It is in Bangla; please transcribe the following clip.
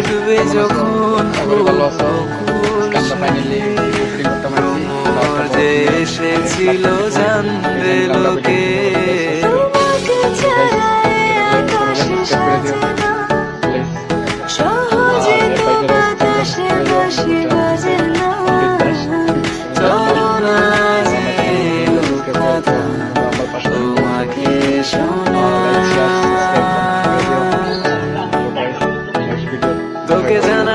ডুবে এসেছিল জানবে লোকে